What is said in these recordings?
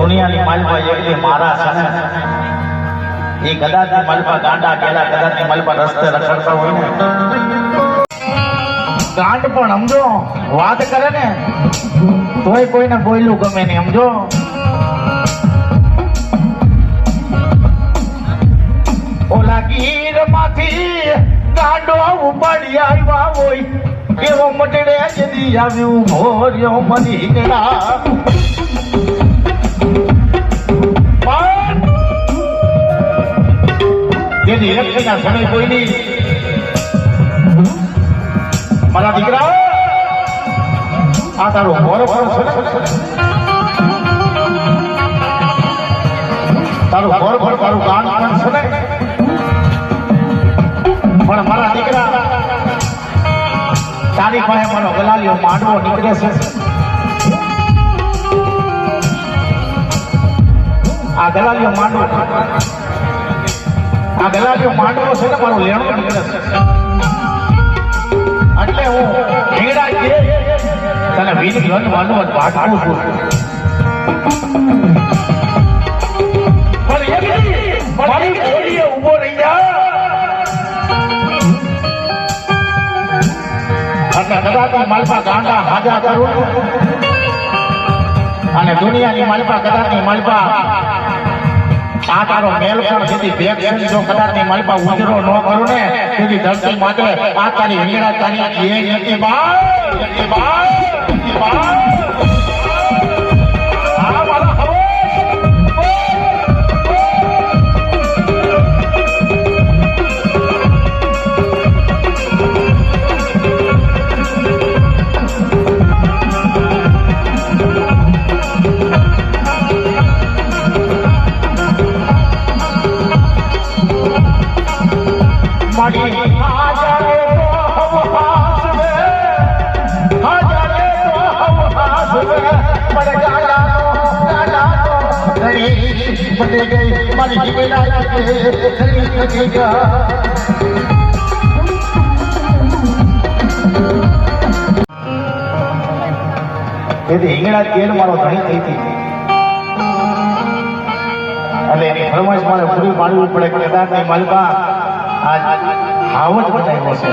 દુનિયાની માલપા એક દી મારા સને એ કદાચ માલમાં ગાંડા ગેલા કદાચ માલમાં રસ્તે રખડતા હોય ને. ગાંડ પણ સમજો, વાત કરે ને, તોય કોઈને બોયલું ગમે નહીં, સમજો. ઓલા ગીરમાંથી ગાંડો ઉપાડી આવ્યા હોય, એવો મટડે જદી આવ્યું, મોર્યો મની ગળા જેની રક્ષના સમય કોઈની. મારા દીકરા, આ તારો મોરો તારું ઘર ઘર તારું ગાન પણ છે ને? પણ મારા દીકરા, તારી પાસે મારો ગલાલીઓ માંડવો નીકળે છે. આ ગલાલીઓ માંડવો આ ગલાલિયો માંડવો છે ને મારો લેણો નીકળે એટલે હું ભીડા કે તને વીર ઘન વાનું પાઠવું છું. મારી ઘોડીએ ઊભો રહી જા. એટલે કદાચ માલપા ગાંડા હાજા કરું. અને દુનિયાની માલપા કદાચની માલપા આ તારો મેલ પણ જેથી ભેગ છે. જો કદાચની માલપા ઉજરો ન કરું ને તેથી ધરતી માટે આ તારી હિંગડા તારી એ નથી બાળ નથી બાળ નથી બાળ તેથી હિંગણા તેલ મારો ધણી થઈ હતી અને એની મારે પૂરી માનવું પડે કેદારની માલકા આજ હાવ જ બતાવ્યો છે.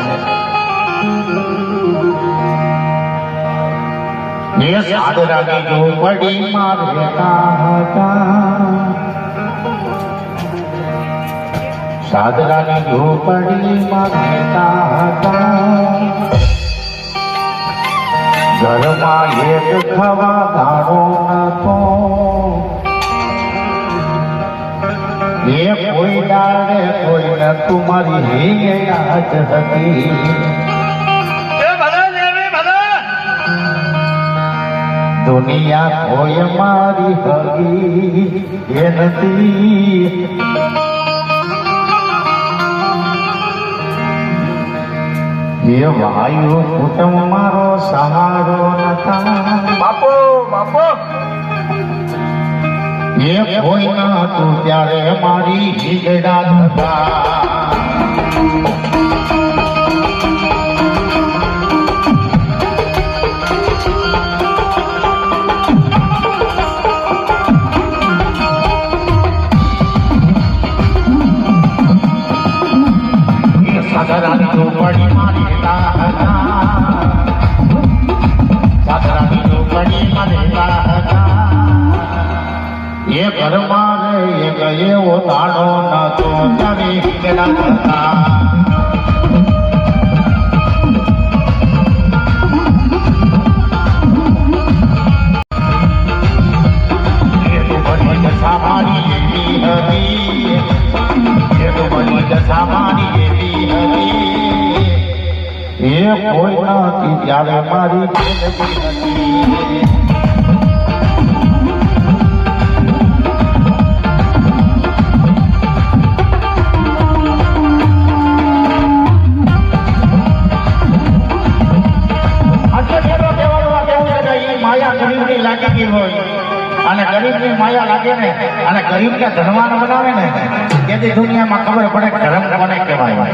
એ સાદરાની ઝૂંપડીમાં રહેતા હતા. સાદરાની ઝૂંપડીમાં રહેતા હતા ઘરમાં એક ખવા દાણો નતો એ કોઈ ડાળે કોઈ ન તુમારી હિંગ યાદ હતી દુનિયા કોઈ મારી હગી એ નથી. એ વાયુ કુટુંબ મારો સહારો બાપો બાપો. એ કોઈ ન હતું ત્યારે મારી જીગડા થતા એ કોઈ નથી ત્યારે મારી માયા ગરીબની લાગી ગઈ હોય. અને ગરીબની માયા લાગે ને, અને ગરીબને ધનવાન બનાવે ને તેથી દુનિયામાં ખબર પડે કે ધર્મ કોને કહેવાય.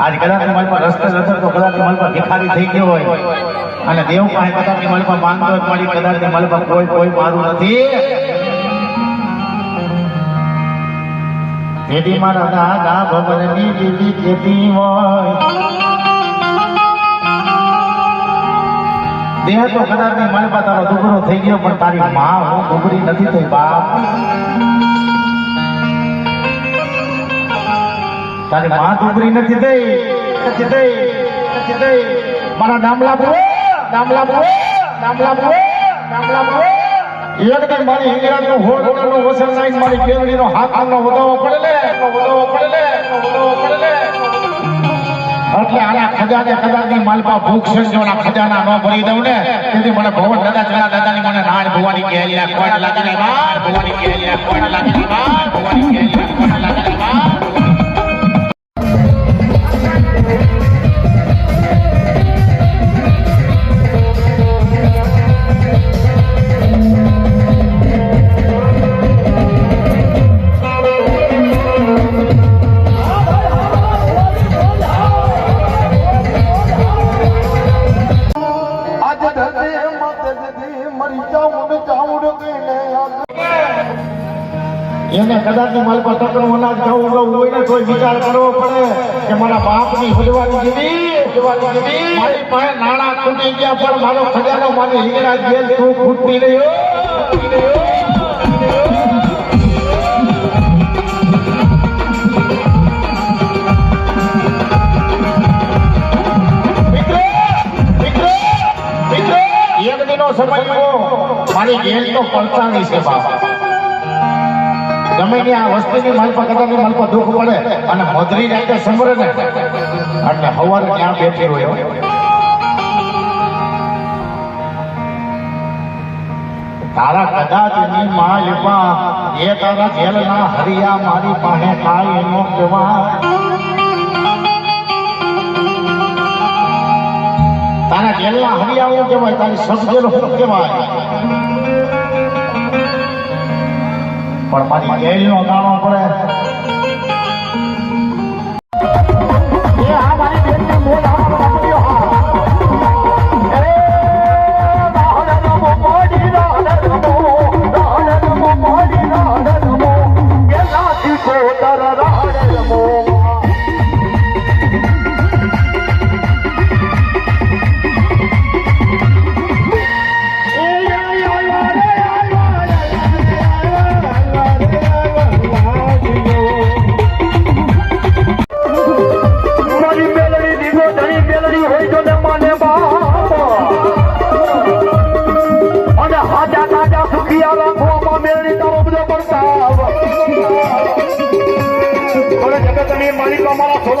આજ કદાચ મારી પર રસ્તે રસ્તે તો કદાચ મારી પર ભિખારી થઈ ગયો હોય. અને દેવ પાસે કદાચ મારી પાસે માંગતો હોય મારી કદાચ પાસે કોઈ કોઈ મારું નથી. તેથી મારા દાદા ભગવાનની દીદી કેતી હોય. દેહ તો કદાચની મારી તારો દુબળો થઈ ગયો, પણ તારી માં હું દુબળી નથી થઈ, બાપ. તારી માં દુબળી નથી થઈ નથી થઈ નથી થઈ. મારા ડામલા બુઓ ડામલા બુઓ ડામલા બુઓ નામલા બુઓ એક દિન મારી હિંગળાનું હોળનું વસન નાઈ મારી કેવડીનો હાથનો વધાવો પડે ને વધાવો પડે ને વધાવો પડે ને એટલે આના ખજાને ખજાની માલપા ભૂખ સંજોના ખજાના ન ભરી દઉં ને, તેથી મને ભવન દાદા ચલા દાદાની મને નાળ ભવાની કેલિયા કોટ લાગી ને બાર ભવાની કેલિયા કોટ લાગી ને બાર ભવાની કેલિયા કોટ લાગી ને બાર એને કદાચ મારી પાસે ટકરું અનાજ ખાવું હોય ને તોય વિચાર કરવો પડે કે મારા બાપની હુડવાની જીવી હુડવાની જીવી. મારી પાસે નાણાં તૂટી ગયા પણ મારો ખજાનો મારી હીરા જેલ તું ખૂટતી રહ્યો ખૂટતી રહ્યો મિત્રો મિત્રો મિત્રો. એક દિનો સમય એવો મારી જેલ તો પડતાની છે બાપ. ગમે તે આ વસ્તુની કદાચ માલ પર દુઃખ પડે અને મધરી રાતે સમરે ને, એટલે હવાર ક્યાં બેઠી હોય તારા કદાચની માં લીપા એ તારા જેલના હરિયા મારી પાસે કાય નો કહેવા. તારા જેલના હરિયા હું કહેવાય, તારી સબજેલ હું કહેવાય. પણ મારી જેલનો ગાણો પડે.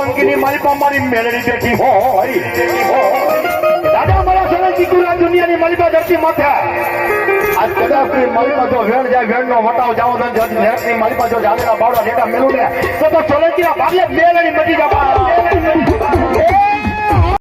મારા સોલંકીની માલિકા મારી મેલડી બેઠી હોય દાદા મારા સોલંકી તુરા દુનિયાની માલિકા ધરતી માથે આજ કદાચ માલિકા જો વેણ જાય વેણ નો વટાવ જાવ તો નેરકની માલિકા જો જાવેલા બાવડા લેટા મેલું ને તો સોલંકીના ભાગલે મેલડી મટી જા